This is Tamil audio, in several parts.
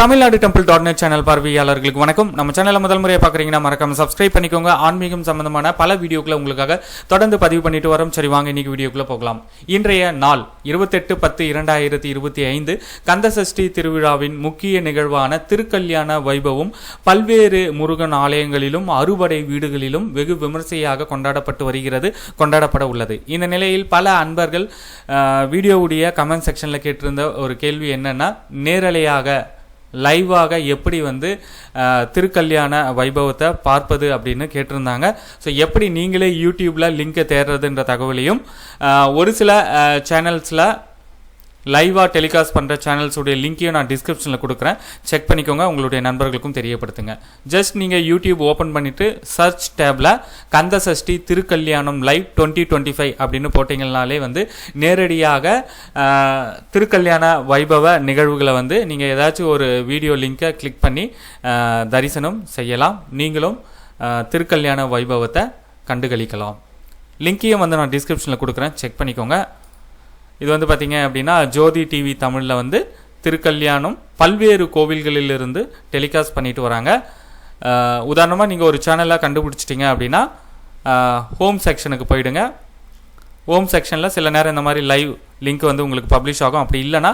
Tamil Nadu temple dot net channel பார்வையாளர்களுக்கு வணக்கம். நம்ம சேனலை முதல் முறையாக பார்க்குறீங்கன்னா மறக்காம சப்ஸ்கிரைப் பண்ணிக்கோங்க. ஆன்மீகம் சம்பந்தமான பல வீடியோக்களை உங்களுக்காக தொடர்ந்து பதிவு பண்ணிட்டு வரோம். சரி வாங்க இன்னைக்கு வீடியோக்குள்ள போகலாம். இன்றைய நாள் இருபத்தெட்டு பத்து இரண்டாயிரத்தி இருபத்தி ஐந்து. கந்தசஷ்டி திருவிழாவின் முக்கிய நிகழ்வான திருக்கல்யாண வைபவம் பல்வேறு முருகன் ஆலயங்களிலும் அறுபடை வீடுகளிலும் வெகு விமர்சையாக கொண்டாடப்பட்டு வருகிறது கொண்டாடப்பட உள்ளது. இந்த நிலையில் பல அன்பர்கள் வீடியோவுடைய கமெண்ட் செக்ஷனில் கேட்டிருந்த ஒரு கேள்வி என்னன்னா நேரலையாக லைவாக எப்படி வந்து திருக்கல்யாண வைபவத்தை பார்ப்பது அப்படின்னு கேட்டிருந்தாங்க. ஸோ எப்படி நீங்களே யூடியூப்பில் லிங்கை தேடுறதுன்ற தகவலையும் ஒரு சில சேனல்ஸில் லைவாக டெலிகாஸ்ட் பண்ணுற சேனல்ஸுடைய லிங்க்கையும் நான் டிஸ்கிரிப்ஷனில் கொடுக்குறேன். செக் பண்ணிக்கோங்க உங்களுடைய நண்பர்களுக்கும் தெரியப்படுத்துங்க. ஜஸ்ட் நீங்கள் யூடியூப் ஓப்பன் பண்ணிவிட்டு சர்ச் டேப்பில் கந்த சஷ்டி திருக்கல்யாணம் லைவ் டுவெண்ட்டி டுவெண்ட்டி ஃபைவ் அப்படின்னு போட்டிங்கனாலே வந்து நேரடியாக திருக்கல்யாண வைபவ நிகழ்வுகளை வந்து நீங்கள் ஏதாச்சும் ஒரு வீடியோ லிங்கை கிளிக் பண்ணி தரிசனம் செய்யலாம். நீங்களும் திருக்கல்யாண வைபவத்தை கண்டுகளிக்கலாம். லிங்கையும் வந்து நான் டிஸ்கிரிப்ஷனில் கொடுக்குறேன். செக் பண்ணிக்கோங்க. இது வந்து பார்த்தீங்க அப்படின்னா ஜோதி டிவி தமிழில் வந்து திருக்கல்யாணம் பல்வேறு கோவில்களிலிருந்து டெலிகாஸ்ட் பண்ணிட்டு வராங்க. உதாரணமாக நீங்கள் ஒரு சேனலாக கண்டுபிடிச்சிட்டிங்க அப்படின்னா ஹோம் செக்ஷனுக்கு போயிடுங்க. ஹோம் செக்ஷனில் சில நேரம் இந்த மாதிரி லைவ் லிங்க் வந்து உங்களுக்கு பப்ளிஷ் ஆகும். அப்படி இல்லைன்னா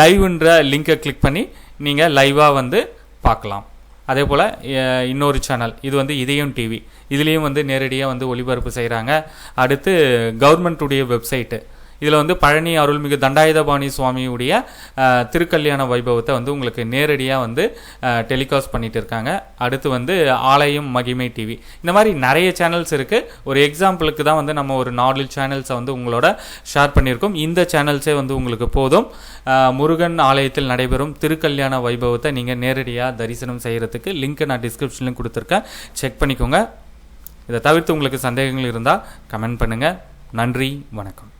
லைவ்ன்ற லிங்கை கிளிக் பண்ணி நீங்கள் லைவாக வந்து பார்க்கலாம். அதே போல் இன்னொரு சேனல் இது வந்து இதயம் டிவி இதுலேயும் வந்து நேரடியாக வந்து ஒளிபரப்பு செய்கிறாங்க அடுத்து கவர்மெண்ட்டுடைய வெப்சைட்டு இதில் வந்து பழனி அருள்மிகு தண்டாயுதபாணி சுவாமியுடைய திருக்கல்யாண வைபவத்தை வந்து உங்களுக்கு நேரடியாக வந்து டெலிகாஸ்ட் பண்ணிட்டு இருக்காங்க. அடுத்து வந்து ஆலயம் மகிமை டிவி. இந்த மாதிரி நிறைய சேனல்ஸ் இருக்குது ஒரு எக்ஸாம்பிளுக்கு தான் வந்து நம்ம ஒரு நாலு சேனல்ஸை வந்து உங்களோட ஷேர் பண்ணியிருக்கோம். இந்த சேனல்ஸே வந்து உங்களுக்கு போதும். முருகன் ஆலயத்தில் நடைபெறும் திருக்கல்யாண வைபவத்தை நீங்கள் நேரடியாக தரிசனம் செய்கிறதுக்கு லிங்க்கை நான் டிஸ்கிரிப்ஷன்லையும் கொடுத்துருக்கேன். செக் பண்ணிக்கோங்க. இதை தவிர்த்து உங்களுக்கு சந்தேகங்கள் இருந்தால் கமெண்ட் பண்ணுங்கள் நன்றி வணக்கம்.